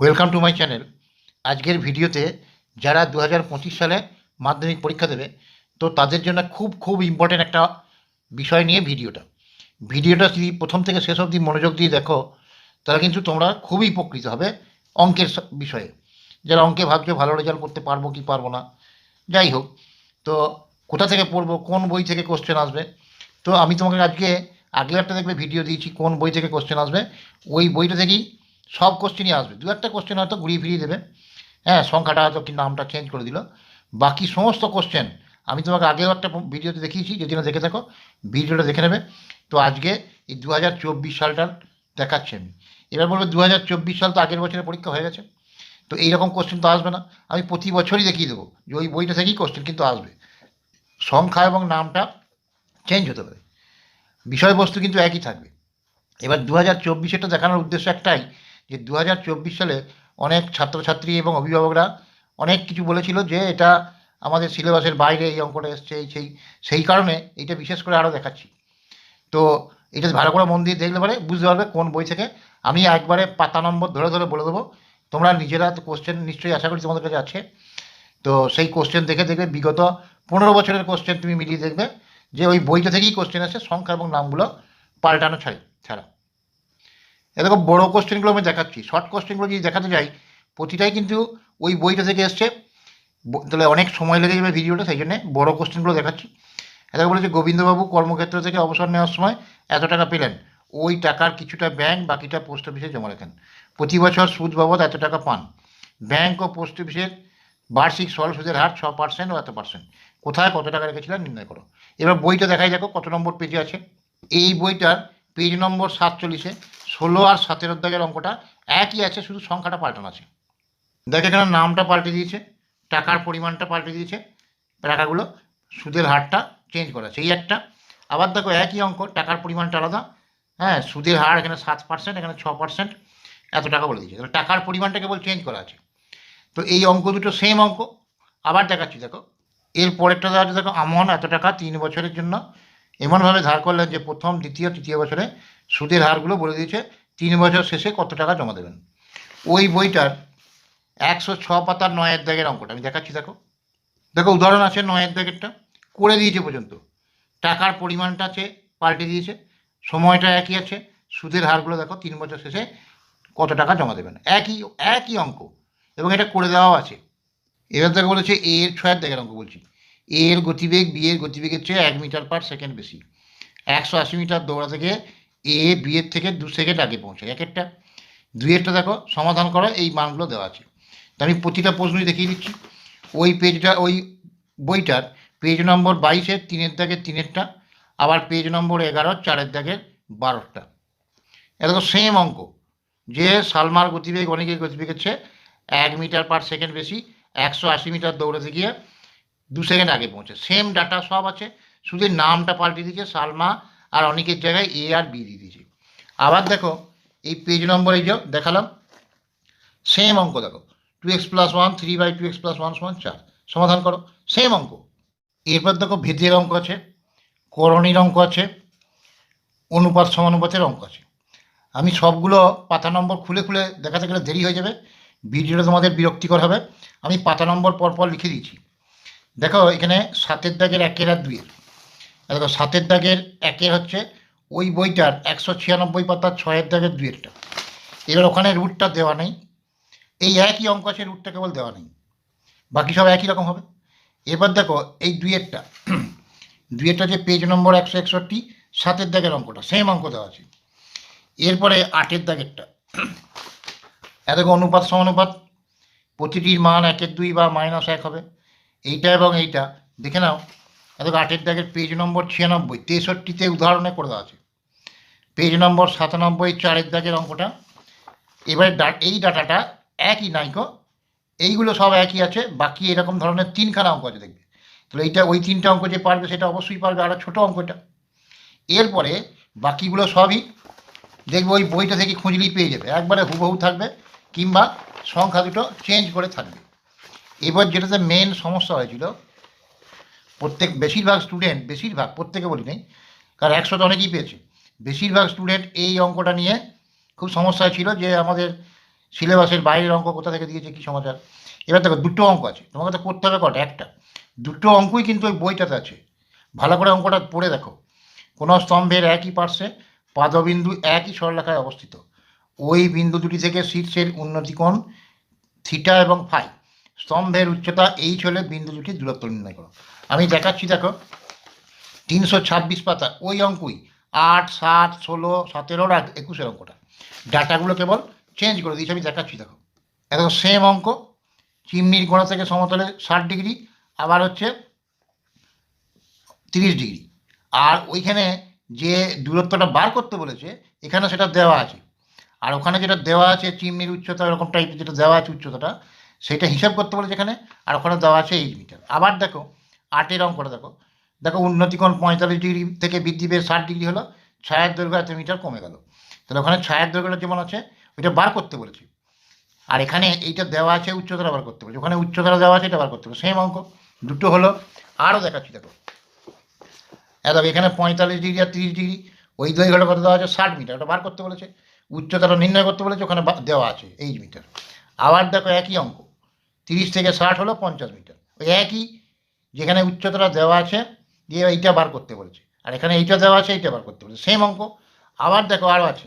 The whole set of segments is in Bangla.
ওয়েলকাম টু মাই চ্যানেল আজকের ভিডিওতে যারা দু হাজার পঁচিশ সালে মাধ্যমিক পরীক্ষা দেবে, তো তাদের জন্য খুব খুব ইম্পর্টেন্ট একটা বিষয় নিয়ে ভিডিওটা। ভিডিওটা যদি প্রথম থেকে শেষ অবধি মনোযোগ দিয়ে দেখো, তাহলে কিন্তু তোমরা খুবই উপকৃত হবে অঙ্কের বিষয়ে। যারা অঙ্কে ভাবছ, ভালো রেজাল্ট করতে পারব কি পারব না, যাই হোক, তো কোথা থেকে পড়ব, কোন বই থেকে কোশ্চেন আসবে? তো আমি তোমাকে আজকে আগের একটা দেখবে ভিডিও দিয়েছি কোন বই থেকে কোশ্চেন আসবে, ওই বইটা থেকেই সব কোশ্চেনই আসবে। দু একটা কোশ্চেন হয়তো ঘুরিয়ে ফিরিয়ে দেবে। হ্যাঁ সংখ্যাটা হয়তো কি নামটা চেঞ্জ করে দিল। বাকি সমস্ত কোশ্চেন আমি তোমাকে আগেও একটা ভিডিওতে দেখিয়েছি, যদি না দেখে থাকো ভিডিওটা দেখে নেবে। তো আজকে এই দু হাজার চব্বিশ সালটার দেখাচ্ছি আমি। এবার বলব দু হাজার চব্বিশ সাল তো আগের বছরের পরীক্ষা হয়ে গেছে। তো এইরকম কোশ্চেন তো আসবে না। আমি প্রতি বছরই দেখিয়ে দেবো। যে ওই বইটা থেকেই কোশ্চেন কিন্তু আসবে। সংখ্যা এবং নামটা চেঞ্জ হতে পারে। বিষয়বস্তু কিন্তু একই থাকবে। এবার দু হাজার চব্বিশেটা দেখানোর উদ্দেশ্য একটাই। যে দু হাজার চব্বিশ সালে অনেক ছাত্রছাত্রী এবং অভিভাবকরা অনেক কিছু বলেছিল যে এটা আমাদের সিলেবাসের বাইরে এই অঙ্কটা এসছে, এই সেই সেই কারণে এইটা বিশেষ করে আরও দেখাচ্ছি। তো এটা ভালো করে মন দিয়ে দেখলে পরে বুঝতে পারবে কোন বই থেকে। আমি একবারে পাতা নম্বর ধরে ধরে বলে দেবো। তোমরা নিজেরা তো কোশ্চেন নিশ্চয়ই আশা করি তোমাদের কাছে আছে। তো সেই কোশ্চেন দেখে দেখবে বিগত পনেরো বছরের কোশ্চেন তুমি মিলিয়ে দেখবে যে ওই বইটা থেকেই কোশ্চেন আছে সংখ্যা এবং নামগুলো পাল্টানো ছাড়ি, ছাড়া। এরকম বড়ো কোশ্চেনগুলো আমি দেখাচ্ছি। শর্ট কোশ্চেনগুলো যদি দেখাতে যাই, প্রতিটাই কিন্তু ওই বইটা থেকে এসছে। তাহলে অনেক সময় লেগে যাবে ভিডিওটা সেই জন্যে বড়ো কোশ্চেনগুলো দেখাচ্ছি। এটা বলেছে, গোবিন্দবাবু কর্মক্ষেত্র থেকে অবসর নেওয়ার সময় এত টাকা পেলেন। ওই টাকার কিছুটা ব্যাংক বাকিটা পোস্ট অফিসে জমা রাখেন। প্রতি বছর সুদ বাবদ এত টাকা পান। ব্যাংক ও পোস্ট অফিসের বার্ষিক সরল সুদের হার ছ পার্সেন্ট ও এত পার্সেন্ট কোথায় কত টাকা রেখেছিলেন নির্ণয় করো। এবার বইটা দেখাই, দেখো কত নম্বর পেজে আছে। এই বইটার পেজ নম্বর সাতচল্লিশে। ষোলো আর সতেরো দাগের অঙ্কটা একই আছে, শুধু সংখ্যাটা পাল্টানো আছে। দেখ এখানে নামটা পাল্টে দিয়েছে, টাকার পরিমাণটা পাল্টে দিয়েছে, টাকাগুলো সুদের হারটা চেঞ্জ করা আছে এই একটা। আবার দেখো একই অঙ্ক, টাকার পরিমাণটা আলাদা হ্যাঁ সুদের হার এখানে সাত পার্সেন্ট এখানে ছ পার্সেন্ট এত টাকা বলে দিয়েছে। তাহলে টাকার পরিমাণটা কেবল চেঞ্জ করা আছে। তো এই অঙ্ক দুটো সেম অঙ্ক। আবার দেখাচ্ছি, দেখো, এর পরেরটা দেওয়া আছে, দেখো, আমন এত টাকা তিন বছরের জন্য। এমনভাবে ধার করলেন যে প্রথম, দ্বিতীয়, তৃতীয় বছরে সুদের হারগুলো বলে দিয়েছে, তিন বছর শেষে কত টাকা জমা দেবেন? ওই বইটার একশো ছ পাতার নয়ের দাগের অঙ্কটা, আমি দেখাচ্ছি, দেখো। দেখো, উদাহরণ আছে নয়ের দাগেরটা, করে দিয়েছে পর্যন্ত। টাকার পরিমাণটা আছে, পাল্টে দিয়েছে, সময়টা একই আছে, সুদের হারগুলো দেখো, তিন বছর শেষে কত টাকা জমা দেবেন? একই একই অঙ্ক, এবং এটা করে দেওয়াও আছে। এবার দেখো বলেছে এ এর ছয়ের দাগের অঙ্ক বলছি। এর গতিবেগ, বি এর গতিবেগের চেয়ে এক মিটার পার সেকেন্ড বেশি। একশো আশি মিটার দৌড়া থেকে এ বি এর থেকে দু সেকেন্ড আগে পৌঁছায় এক একটা দুইয়েরটা দেখো, সমাধান করা, এই মানগুলো দেওয়া আছে। তো আমি প্রতিটা প্রশ্নই দেখিয়ে দিচ্ছি। ওই পেজটা ওই বইটার পেজ নম্বর বাইশের তিনের দাগের তিনেরটা, আবার পেজ নম্বর এগারো, চারের দাগের বারোটা। তো সেম অঙ্ক। যে সালমার গতিবেগ অনেকের গতিবেগের চেয়ে এক মিটার পার সেকেন্ড বেশি, একশো আশি মিটার দৌড়াতে গিয়ে দু সেকেন্ড আগে পৌঁছে। সেম ডাটা সব আছে। শুধু নামটা পাল্টে দিয়েছে, সালমা আর অনেকের জায়গায় এ আর বি দিয়ে দিয়েছে। আবার দেখো, এই পেজ নম্বর এই দেখালাম সেম অঙ্ক দেখো two X plus one three by two X plus one সমান চার। সমাধান করো সেম অঙ্ক। এরপর দেখো ভেদের অঙ্ক আছে, করণীর অঙ্ক আছে, অনুপাত সমানুপাতের অঙ্ক আছে। আমি সবগুলো পাতা নম্বর খুলে খুলে দেখাতে গেলে দেরি হয়ে যাবে, ভিডিওটা তোমাদের বিরক্তিকর হবে। আমি পাতা নম্বর পর পর লিখে দিয়েছি। দেখো, এখানে সাতের দাগের একের আর দুইয়ের। দেখো সাতের দাগের একের হচ্ছে ওই বইটার একশো ছিয়ানব্বই পাতার ছয়ের দাগের দুইয়েরটা এবার ওখানে রুটটা দেওয়া নেই। এই একই অঙ্ক আছে রুটটা কেবল দেওয়া নেই। বাকি সব একই রকম হবে। এবার দেখো এই দুইয়েরটা দুইয়েরটা যে পেজ নম্বর একশো একষট্টি, সাতের দাগের অঙ্কটা সেম অঙ্ক দেওয়া আছে। এরপরে আটের দাগেরটা। এ দেখো অনুপাত সমানুপাত, প্রতিটির মান একের দুই বা মাইনাস এক হবে। এইটা এবং এইটা, দেখে নাও। এ দেখো আটের দাগের পেজ নম্বর ছিয়ানব্বই, তেষট্টিতে উদাহরণে করে দেওয়া আছে। পেজ নম্বর সাতানব্বই, চারের দাগের অঙ্কটা। এবারে এই ডাটাটা একই নাইকো এইগুলো সব একই আছে, বাকি এরকম ধরনের তিনখানা অঙ্ক আছে, দেখবে। তাহলে এইটা, ওই তিনটা অঙ্ক যে পারবে, সেটা অবশ্যই পারবে আর ছোটো অঙ্কটা। এরপরে বাকিগুলো সবই দেখবে ওই বইটা থেকে খুঁজলেই পেয়ে যাবে। একবারে হুবহু থাকবে, কিংবা সংখ্যা দুটো চেঞ্জ করে থাকবে। এবার যেটাতে মেন সমস্যা হয়েছিল প্রত্যেক, বেশিরভাগ স্টুডেন্ট বেশিরভাগ, প্রত্যেকে বলি নেই, কারণ একশো তো অনেকেই পেয়েছে। বেশিরভাগ স্টুডেন্ট এই অঙ্কটা নিয়ে খুব সমস্যা ছিল যে আমাদের সিলেবাসের বাইরের অঙ্ক কোথা থেকে দিয়েছে, কী সমাচার। এবার দেখো, দুটো অঙ্ক আছে। তোমাকে তো করতে হবে কটা? একটা। দুটো অঙ্কই কিন্তু ওই বইটাতে আছে। ভালো করে অঙ্কটা পড়ে দেখো। কোনো স্তম্ভের একই পার্শ্বে পাদবিন্দু একই সরলরেখায় অবস্থিত। ওই বিন্দু দুটি থেকে শীর্ষের উন্নতিকোণ থিটা এবং ফাই স্তম্ভের উচ্চতা এইচ হলে বিন্দু দুটির দূরত্ব নির্ণয় করো। আমি দেখাচ্ছি, দেখো, তিনশো ছাব্বিশ পাতা, ওই অঙ্কই, আট, সাত, ষোলো সতেরোর আর একুশের অঙ্কটা। ডাটাগুলো কেবল চেঞ্জ করে দিয়েছি, আমি দেখাচ্ছি, দেখো। একদম সেম অঙ্ক, চিমনির গোড়া থেকে সমতলে ষাট ডিগ্রি, আবার হচ্ছে তিরিশ ডিগ্রি। আর ওইখানে যে দূরত্বটা বার করতে বলেছে এখানে সেটা দেওয়া আছে। আর ওখানে যেটা দেওয়া আছে, চিমনির উচ্চতা এরকম টাইপের যেটা দেওয়া আছে উচ্চতাটা সেটা হিসাব করতে বলেছে এখানে আর ওখানে দেওয়া আছে এইট মিটার আবার দেখো, আটের অঙ্কটা দেখো। দেখো উন্নতিকোণ পঁয়তাল্লিশ ডিগ্রি থেকে বৃদ্ধি পেয়ে ষাট ডিগ্রি হলো, ছায়ের দৈর্ঘ্য এত মিটার কমে গেল। তাহলে ওখানে ছায়ের দৈর্ঘ্যটা যেমন আছে, ওইটা বার করতে বলেছে। আর এখানে এইটা দেওয়া আছে উচ্চতাটা বার করতে বলেছে। ওখানে উচ্চতাটা দেওয়া আছে, এটা বার করতে বলেছে। সেম অঙ্ক, দুটো হলো, আরও দেখাচ্ছি দেখো। দেখো, এখানে পঁয়তাল্লিশ ডিগ্রি আর তিরিশ ডিগ্রি, ওই দৈর্ঘ্যটা কত দেওয়া আছে? ষাট মিটার ওটা বার করতে বলেছে। উচ্চতাটা নির্ণয় করতে বলেছে, ওখানে দেওয়া আছে এইট মিটার আবার দেখো একই অঙ্ক। তিরিশ থেকে ষাট হলো পঞ্চাশ মিটার। ওই একই যেখানে উচ্চতাটা দেওয়া আছে, দিয়ে এইটা বার করতে বলেছে। আর এখানে এইটা দেওয়া আছে, এইটা বার করতে বলেছে। সেম অঙ্ক। আবার দেখো আরও আছে।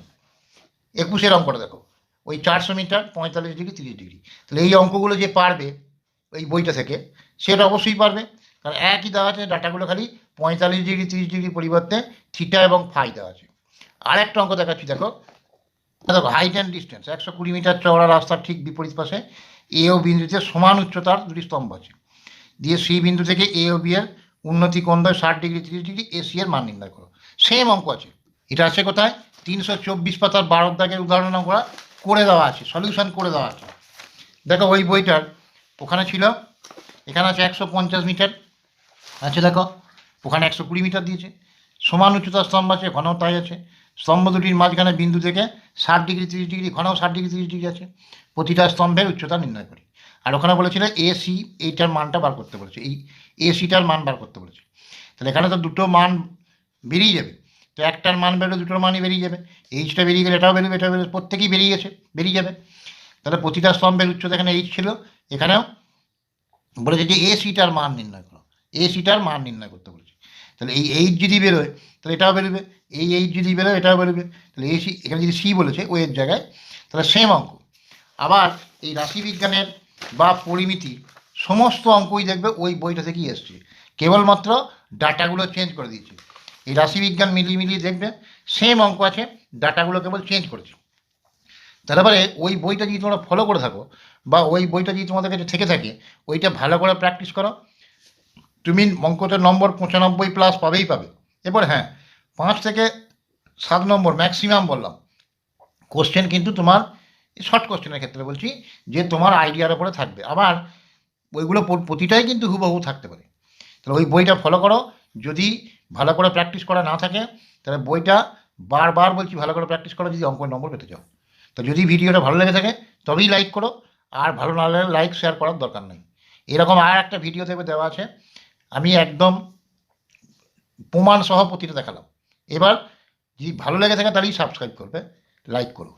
একুশের অঙ্কটা দেখো। ওই চারশো মিটার, পঁয়তাল্লিশ ডিগ্রি, তিরিশ ডিগ্রি। তাহলে এই অঙ্কগুলো যে পারবে ওই বইটা থেকে, সেটা অবশ্যই পারবে। কারণ একই দেওয়া আছে, ডাটাগুলো খালি পঁয়তাল্লিশ ডিগ্রি, তিরিশ ডিগ্রি পরিবর্তে থিটা এবং ফাই দেওয়া আছে। আর একটা অঙ্ক দেখাচ্ছি, দেখো। দেখো হাইট অ্যান্ড ডিস্টেন্স একশো কুড়ি মিটার চওড়া রাস্তার ঠিক বিপরীত পাশে এ ও বিন্দুতে সমান উচ্চতার দুটি স্তম্ভ আছে। দিয়ে সি বিন্দু থেকে এ ও বি এর উন্নতি কোণ দেয় ষাট ডিগ্রি, তিরিশ ডিগ্রি এ সি এর মান নির্ণয় করো। সেম অঙ্ক আছে। এটা আছে কোথায়? তিনশো চব্বিশ পাতার বারো দাগের উদাহরণ করা করে দেওয়া আছে সলিউশন করে দেওয়া আছে। দেখো ওই বইটার, ওখানে ছিল, এখানে আছে একশো পঞ্চাশ মিটার, আছে দেখো, ওখানে একশো কুড়ি মিটার দিয়েছে। সমান উচ্চতার স্তম্ভ আছে, ঘনও তাই আছে। স্তম্ভ দুটির মাঝখানে বিন্দু থেকে ষাট ডিগ্রি, তিরিশ ডিগ্রি, ঘনও ষাট ডিগ্রি, তিরিশ ডিগ্রি আছে। প্রতিটা স্তম্ভের উচ্চতা নির্ণয় করি। আর ওখানে বলেছিল এ সি এইটার মানটা বার করতে বলেছে। এই এ সিটার মান বার করতে বলেছে। তাহলে এখানে তো দুটো মান বেরিয়ে যাবে। তো একটার মান বেরোলে দুটোর মানই বেরিয়ে যাবে। এইচটা বেরিয়ে গেলে এটাও বেরোবে এটাও বেরোবে, প্রত্যেকেই বেরিয়ে গেছে, বেরিয়ে যাবে। তাহলে প্রতিটা স্তম্ভের উচ্চতা এখানে এইচ ছিল। এখানেও বলেছে যে এ সিটার মান নির্ণয় করো। এ সিটার মান নির্ণয় করতে বলেছে। তাহলে এই এইচ যদি বেরোয়, তাহলে এটাও বেরোবে, এই এইচ যদি বেরোয়, এটাও বেরোবে, তাহলে এ সি এখানে যদি সি বলেছে, ও এর জায়গায়, তাহলে সেম অঙ্ক। আবার এই রাশিবিজ্ঞানের বা পরিমিতি, সমস্ত অঙ্কই দেখবে ওই বইটা থেকেই এসছে। কেবলমাত্র ডাটাগুলো চেঞ্জ করে দিয়েছে। এই রাশিবিজ্ঞান মিলিয়ে মিলিয়ে দেখবে সেম অঙ্ক আছে, ডাটাগুলো কেবল চেঞ্জ করেছে। তারপরে ওই বইটা যদি তোমরা ফলো করে থাকো, বা ওই বইটা যদি তোমাদের কাছে থেকে থাকে, ওইটা ভালো করে প্র্যাকটিস করো। তুমি অঙ্কটার নম্বর পঁচানব্বই প্লাস পাবেই পাবে। এবার হ্যাঁ পাঁচ থেকে সাত নম্বর ম্যাক্সিমাম বললাম। কোশ্চেন কিন্তু তোমার শর্ট কোশ্চেনের ক্ষেত্রে বলছি, যে তোমার আইডিয়ার ওপরে থাকবে। আবার ওইগুলো প্রতিটাই কিন্তু হুবহু থাকতে পারে। তাহলে ওই বইটা ফলো করো। যদি ভালো করে প্র্যাকটিস করা না থাকে, তাহলে বইটা বারবার বলছি ভালো করে প্র্যাকটিস করো, যদি অঙ্কের নম্বর পেতে চাও। তো যদি ভিডিওটা ভালো লেগে থাকে, তবেই লাইক করো। আর ভালো না লাগলে লাইক শেয়ার করার দরকার নেই। এরকম আর একটা ভিডিও দেবে দেওয়া আছে। আমি একদম প্রমাণ সহ প্রতিটা দেখালাম। এবার যদি ভালো লেগে থাকে তাহলেই সাবস্ক্রাইব করবে লাইক করো।